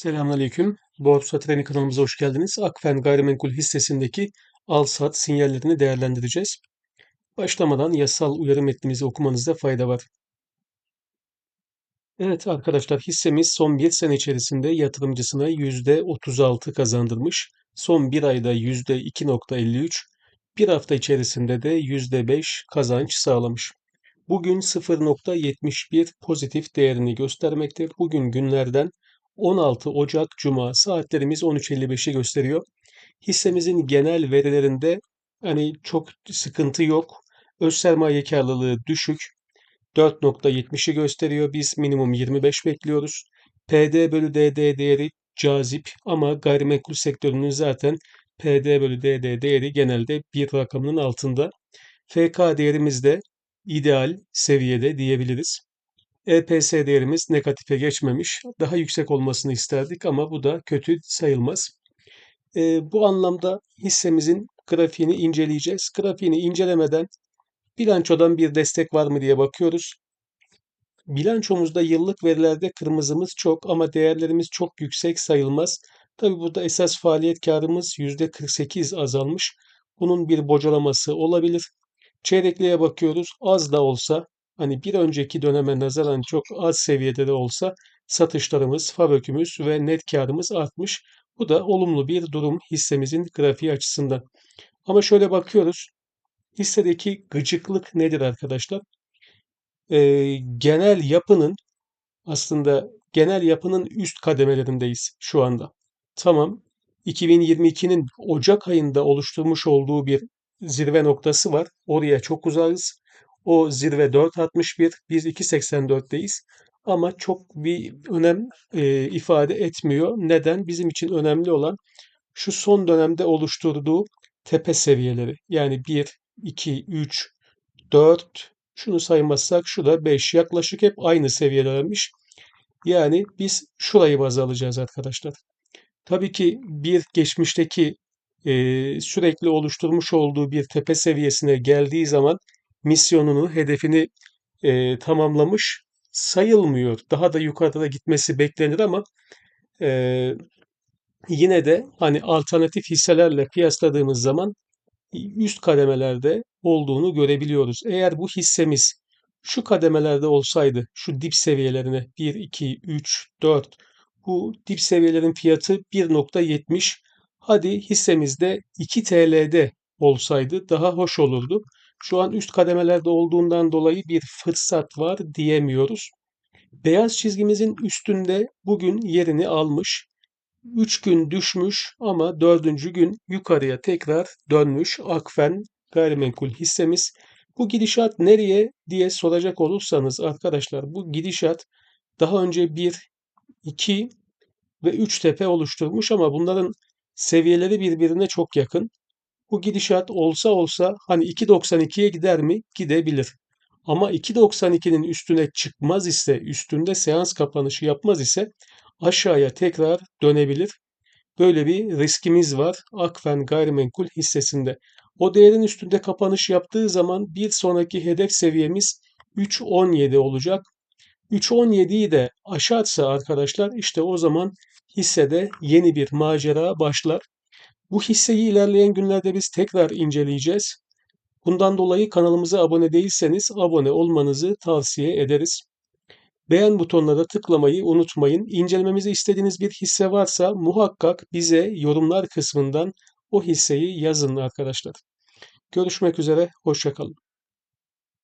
Selamünaleyküm. Borsa Treni kanalımıza hoş geldiniz. Akfen Gayrimenkul hissesindeki al-sat sinyallerini değerlendireceğiz. Başlamadan yasal uyarı metnimizi okumanızda fayda var. Evet arkadaşlar hissemiz son bir sene içerisinde yatırımcısına %36 kazandırmış. Son bir ayda %2.53, bir hafta içerisinde de %5 kazanç sağlamış. Bugün 0.71 pozitif değerini göstermektedir. Bugün günlerden 16 Ocak Cuma saatlerimiz 13.55'i gösteriyor. Hissemizin genel verilerinde hani çok sıkıntı yok. Öz sermaye karlılığı düşük. 4.70'i gösteriyor. Biz minimum 25 bekliyoruz. PD bölü DD değeri cazip ama gayrimenkul sektörünün zaten PD bölü DD değeri genelde bir rakamının altında. FK değerimiz de ideal seviyede diyebiliriz. EPS değerimiz negatife geçmemiş. Daha yüksek olmasını isterdik ama bu da kötü sayılmaz. E, bu anlamda hissemizin grafiğini inceleyeceğiz. Grafiğini incelemeden bilançodan bir destek var mı diye bakıyoruz. Bilançomuzda yıllık verilerde kırmızımız çok ama değerlerimiz çok yüksek sayılmaz. Tabi burada esas faaliyet karımız %48 azalmış. Bunun bir bocalaması olabilir. Çeyrekliğe bakıyoruz. Az da olsa hani bir önceki döneme nazaran çok az seviyede de olsa satışlarımız, fabökümüz ve net karımız artmış. Bu da olumlu bir durum hissemizin grafiği açısından. Ama şöyle bakıyoruz. Hissedeki gıcıklık nedir arkadaşlar? Ee, genel yapının aslında genel yapının üst kademelerindeyiz şu anda. Tamam 2022'nin Ocak ayında oluşturmuş olduğu bir zirve noktası var. Oraya çok uzağız. O zirve 4.61, biz 2.84'teyiz. Ama çok bir önem e, ifade etmiyor. Neden? Bizim için önemli olan şu son dönemde oluşturduğu tepe seviyeleri. Yani 1, 2, 3, 4, şunu saymazsak şu da 5. Yaklaşık hep aynı seviyelermiş. Yani biz şurayı baz alacağız arkadaşlar. Tabii ki bir geçmişteki e, sürekli oluşturmuş olduğu bir tepe seviyesine geldiği zaman misyonunu, hedefini e, tamamlamış sayılmıyor. Daha da yukarıda gitmesi beklenir ama e, yine de hani alternatif hisselerle kıyasladığımız zaman üst kademelerde olduğunu görebiliyoruz. Eğer bu hissemiz şu kademelerde olsaydı, şu dip seviyelerine 1, 2, 3, 4 bu dip seviyelerin fiyatı 1.70 hadi hissemizde 2 TL'de olsaydı daha hoş olurdu. Şu an üst kademelerde olduğundan dolayı bir fırsat var diyemiyoruz. Beyaz çizgimizin üstünde bugün yerini almış. 3 gün düşmüş ama 4. gün yukarıya tekrar dönmüş Akfen gayrimenkul hissemiz. Bu gidişat nereye diye soracak olursanız arkadaşlar bu gidişat daha önce 1, 2 ve 3 tepe oluşturmuş ama bunların seviyeleri birbirine çok yakın. Bu gidişat olsa olsa hani 2.92'ye gider mi? Gidebilir. Ama 2.92'nin üstüne çıkmaz ise, üstünde seans kapanışı yapmaz ise aşağıya tekrar dönebilir. Böyle bir riskimiz var Akfen gayrimenkul hissesinde. O değerin üstünde kapanış yaptığı zaman bir sonraki hedef seviyemiz 3.17 olacak. 3.17'yi de aşarsa arkadaşlar işte o zaman hissede yeni bir macera başlar. Bu hisseyi ilerleyen günlerde biz tekrar inceleyeceğiz. Bundan dolayı kanalımıza abone değilseniz abone olmanızı tavsiye ederiz. Beğen butonuna da tıklamayı unutmayın. İncelememizi istediğiniz bir hisse varsa muhakkak bize yorumlar kısmından o hisseyi yazın arkadaşlar. Görüşmek üzere, hoşçakalın.